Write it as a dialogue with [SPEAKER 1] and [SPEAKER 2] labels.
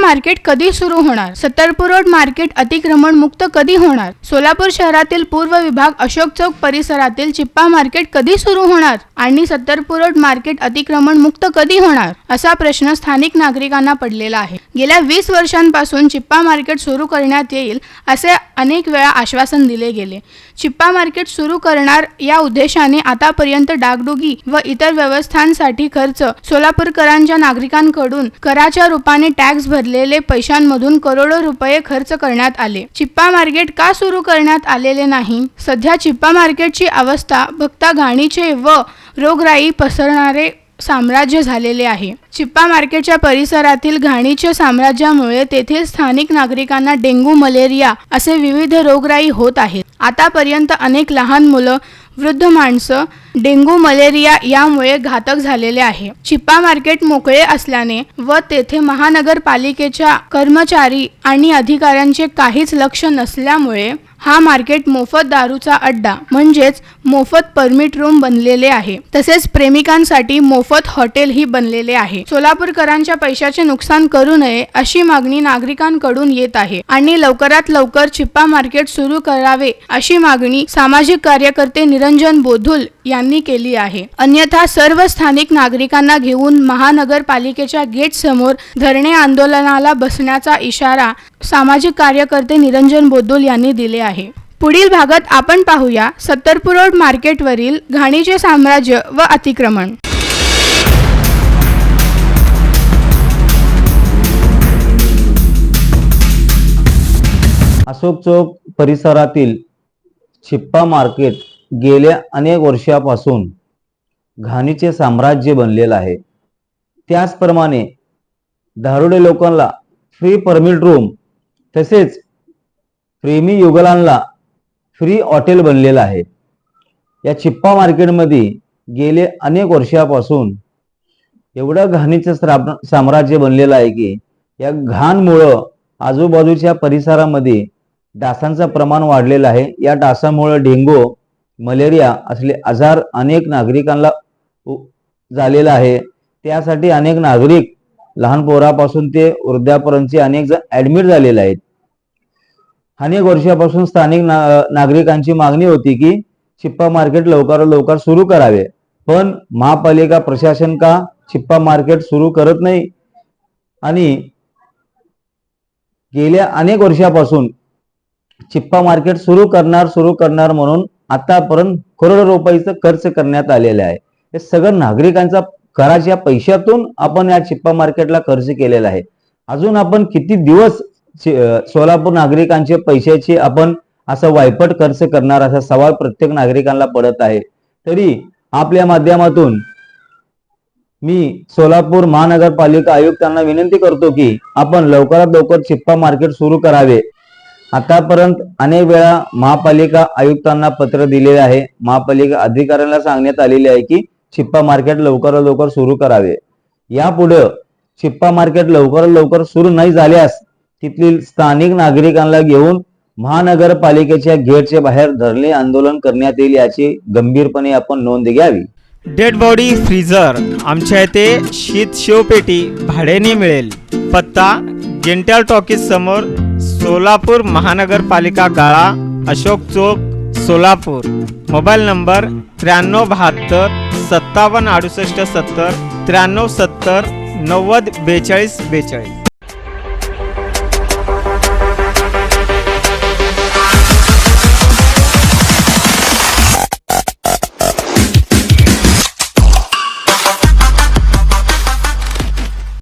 [SPEAKER 1] Market कधी सुरू होणार? सत्तरपूर रोड मार्केट अतिक्रमण मुक्त कधी होणार? सोलापूर शहरातील पूर्व विभाग अशोक चौक परिसरातील चिप्पा मार्केट कधी सुरू होणार? आणि सत्तरपूर रोड मार्केट अतिक्रमण मुक्त कधी होणार? असा प्रश्न स्थानिक नागरिकांना पडलेला आहे. गेल्या वीस वर्षांपासून चिप्पा मार्केट सुरू करण्यात येईल असे अनेक वेळा आश्वासन दिले गेले. चिप्पा मार्केट सुरू करणार या उद्देशाने आतापर्यंत डागडुगी व इतर व्यवस्थांसाठी खर्च सोलापूरकरांच्या नागरिकांकडून कराच्या रूपाने टॅक्स भर भरलेले पैशांमधून करोडो रुपये खर्च करण्यात आले. चिप्पा मार्केट का सुरू करण्यात आलेले नाही? सध्या चिप्पा मार्केटची अवस्था बघता घाणीचे व रोगराई पसरणारे साम्राज्य झालेले आहे. चिप्पा मार्केटच्या परिसरातील घाणीच्या साम्राज्यामुळे तेथील स्थानिक नागरिकांना डेंग्यू मलेरिया असे विविध रोगराई होत आहेत. आतापर्यंत अनेक लहान मुलं वृद्ध माणसं डेंग्यू मलेरिया यामुळे घातक झालेले आहे. चिप्पा मार्केट मोकळे असल्याने व तेथे महानगरपालिकेच्या कर्मचारी आणि अधिकाऱ्यांचे काहीच लक्ष नसल्यामुळे हा मार्केट मोफत दारूचा अड्डा म्हणजेच मोफत परमिट रूम बनलेले आहे. तसेच प्रेमिकांसाठी मोफत हॉटेल ही बनलेले आहे. सोलापूरकरांच्या पैशाचे नुकसान करू नये अशी मागणी नागरिकांकडून येत आहे. आणि लवकरात लवकर चिप्पा मार्केट सुरू करावे अशी मागणी सामाजिक कार्यकर्ते निरंजन बोधुल यांनी केली आहे. अन्यथा सर्व स्थानिक नागरिकांना घेऊन महानगरपालिकेच्या गेट समोर धरणे आंदोलनाला बसण्याचा इशारा सामाजिक कार्यकर्ते निरंजन बोद्दोल यांनी दिले आहे. पुढील भागात आपण पाहूया सत्तरपूर रोड मार्केटवरील घाणीचे साम्राज्य व अतिक्रमण.
[SPEAKER 2] अशोक चौक परिसरातील छिप्पा मार्केट गेल्या अनेक वर्षापासून घाणीचे साम्राज्य बनलेलं आहे. त्याचप्रमाणे धारुडे लोकांना फ्री परमिट रूम तसेच प्रेमी युगलांना फ्री हॉटेल बनलेलं आहे. या छिप्पा मार्केटमध्ये गेले अनेक वर्षापासून एवढं घाणीचं साम्राज्य बनलेलं आहे की या घाणमुळं आजूबाजूच्या परिसरामध्ये डासांचं प्रमाण वाढलेलं आहे. या डासामुळं डेंगू मलेरिया असले आजार अनेक नागरिकांना उ- झालेला आहे. त्यासाठी अनेक नागरिक लहान पोरापासून ते वृद्धापर्यंतचे अनेक जण ऍडमिट झालेले आहेत. अनेक वर्षापासून स्थानिक ना नागरिकांची मागणी होती की चिप्पा मार्केट लवकर लवकर सुरू करावे. पण महापालिका प्रशासन का चिप्पा मार्केट सुरू करत नाही? आणि गेल्या अनेक वर्षापासून चिप्पा मार्केट सुरू करणार सुरू करणार म्हणून आतापर्यंत करोडो रुपयाचं खर्च करण्यात आलेलं आहे. हे सगळं नागरिकांचा कराच्या पैशातून आपण या चिप्पा मार्केटला खर्च केलेला आहे. अजून आपण किती दिवस सोलापूर नागरिकांचे पैशाची आपण असं वायपट खर्च करणार असा सवाल प्रत्येक नागरिकांना पडत आहे. तरी आपल्या माध्यमातून मी सोलापूर महानगरपालिका आयुक्तांना विनंती करतो की आपण लवकरात लवकर चिप्पा मार्केट सुरू करावे. आतापर्यंत अनेक वेळा महापालिका आयुक्तांना पत्र दिलेले आहे. महापालिका अधिकाऱ्यांना सांगण्यात आलेले आहे की चिप्पा मार्केट लवकरात लवकर सुरू करावे. यापुढे चिप्पा मार्केट लवकरात लवकर सुरू नाही झाल्यास तिथील स्थानिक नागरिकांना घेऊन महानगरपालिकेच्या गेटच्या बाहेर धरणे आंदोलन करण्यात येईल याची गंभीरपणे आपण नोंद घ्यावी.
[SPEAKER 3] डेड बॉडी फ्रीजर आमच्या इथे शीत शिवपेटी भाड्याने मिळेल. पत्ता जेंटल टॉकीज समोर सोलापूर महानगरपालिका गाळा अशोक चौक सोलापूर. मोबाईल नंबर त्र्याण्णव बहात्तर सत्तावन्न अडुसष्ट सत्तर त्र्याण्णव सत्तर नव्वद बेचाळीस बेचाळीस.